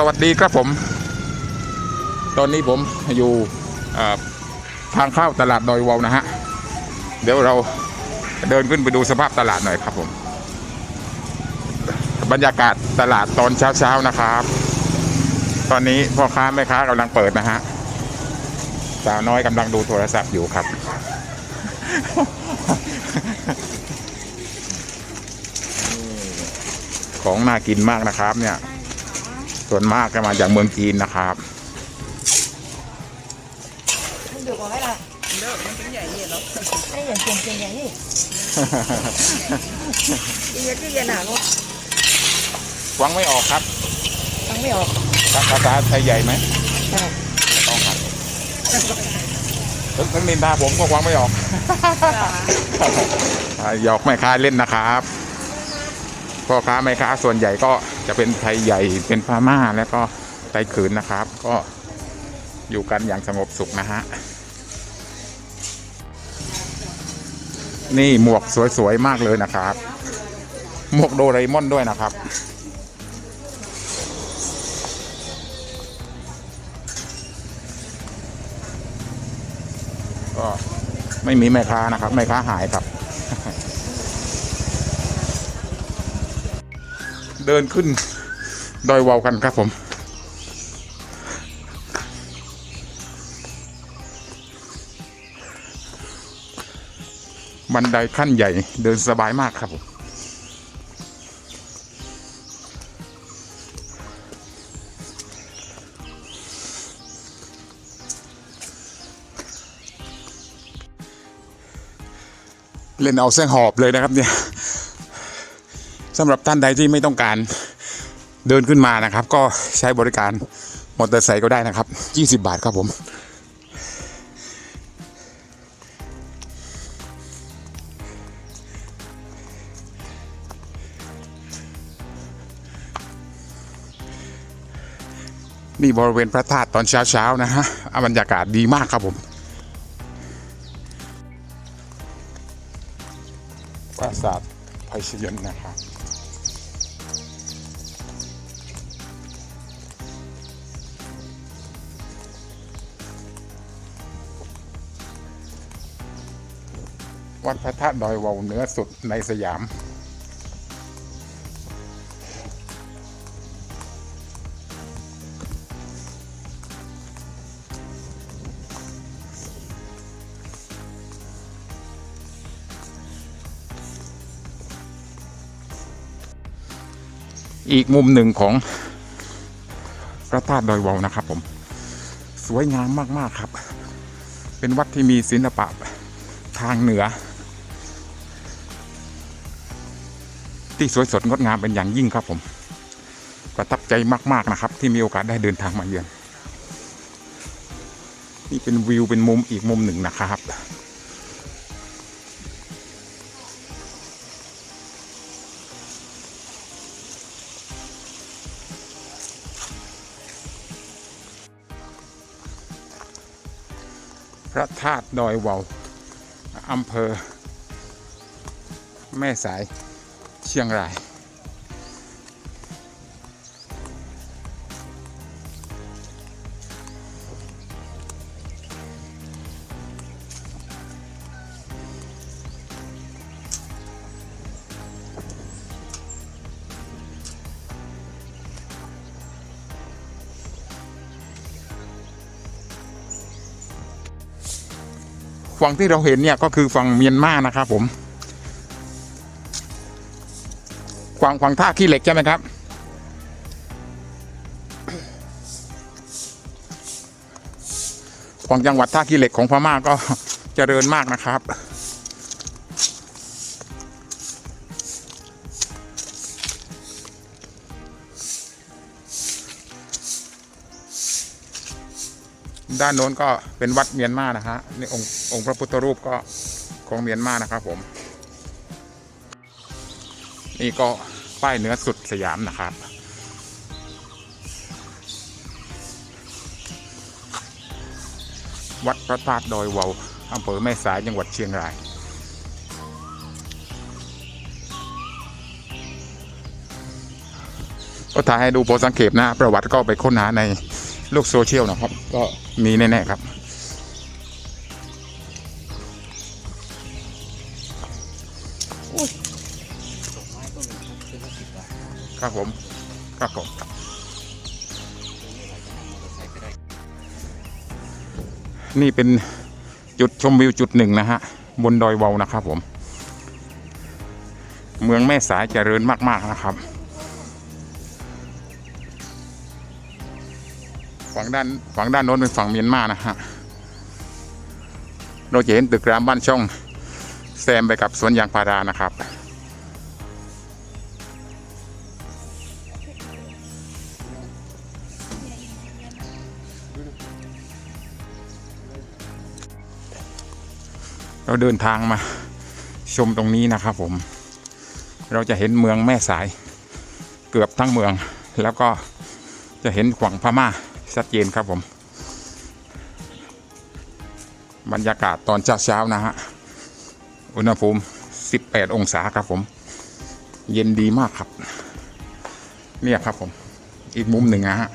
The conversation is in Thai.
สวัสดีครับผม ตอนนี้ผมอยู่ทางเข้าตลาดดอยวาวนะฮะ เดี๋ยวเราเดินขึ้นไปดูสภาพตลาดหน่อยครับผม บรรยากาศตลาดตอนเช้าๆนะครับ ตอนนี้พ่อค้าแม่ค้ากำลังเปิดนะฮะ สาวน้อยกำลังดูโทรศัพท์อยู่ครับ ของน่ากินมากนะครับเนี่ย ส่วนมากก็มาจากเมืองจีนนะครับมัน được rồi là Được, nó cũng vậy vậy đó. đây là tiền tiền vậy đi bây giờ cái gì nào luôn หวังไม่ออกครับ không biết rồi ภาษาไทยใหญ่ไหม à ต้องครับถึงถึงนินทาผมก็หวังไม่ออกอ่าหยอกแม่ค้าเล่นนะครับพ่อค้าแม่ค้าส่วนใหญ่ก็ จะเป็นไทยใหญ่เป็นพม่าแล้วก็ไทขืนนะครับ ก็อยู่กันอย่างสงบสุขนะฮะ นี่หมวกสวยๆมากเลยนะครับ หมวกโดเรมอนด้วยนะครับ ก็ไม่มีแม่ค้านะครับแม่ค้าหายครับ เดินขึ้นดอยวาวกันครับผม บันไดขั้นใหญ่เดินสบายมากครับผมเล่นเอาเส้นหอบเลยนะครับเนี่ย สำหรับท่านใดที่ไม่ต้องการเดินขึ้นมานะครับ ก็ใช้บริการมอเตอร์ไซค์ก็ได้นะครับ 20 บาทครับผม นี่บริเวณพระธาตุตอนเช้าๆนะฮะอะบรรยากาศดีมากครับผมปราสาทไพชยนนะครับ วัดพระธาตุดอยวาวเหนือสุดในสยาม อีกมุมหนึ่งของพระธาตุดอยวาวนะครับผม สวยงามมาก ๆ ครับ เป็นวัดที่มีศิลปะทางเหนือ ที่สวยสดงดงามเป็นอย่างยิ่งครับผมประทับใจมากๆนะครับ ที่มีโอกาสได้เดินทางมาเยือน นี่เป็นวิวเป็นมุมอีกมุมหนึ่งนะครับพระธาตุดอยวาวอำเภอ แม่สาย เชียงราย ฝั่งที่เราเห็นเนี่ยก็คือฝั่งเมียนมานะครับผม ฝั่งฝั่งท่าขี้เหล็กใช่ไหมครับฝั่งจังหวัดท่าขี้เหล็กของพม่าก็เจริญมากนะครับ ด้านโน้นก็เป็นวัดเมียนมานะฮะนี่องค์องค์พระพุทธรูปก็ของเมียนมานะครับผม นี่ก็ป้ายเนื้อสุดสยามนะครับ วัดพระธาตุดอยวาวอำเภอแม่สายจังหวัดเชียงรายก็ถ่ายให้ดูโพสต์สังเกตนะ ประวัติก็ไปค้นหาในโลกโซเชียลนะครับ ก็มีแน่ๆครับ ครับผม ครับผมนี่เป็นจุดชมวิวจุดหนึ่งนะฮะ บนดอยเวานะครับผม เมืองแม่สายเจริญมากๆนะครับ ฝั่งด้านฝั่งด้านโน้นเป็นฝั่งเมียนมานะฮะ เราจะเห็นตึกรามบ้านช่องแซมไปกับสวนยางพารานะครับ เราเดินทางมาชมตรงนี้นะครับผม เราจะเห็นเมืองแม่สายเกือบทั้งเมือง แล้วก็จะเห็นขวางพม่าชัดเจนครับผม บรรยากาศตอนเช้าๆนะฮะ อุณหภูมิ 18 องศาครับผม เย็นดีมากครับ เนี่ยครับผม อีกมุมหนึ่งนะฮะ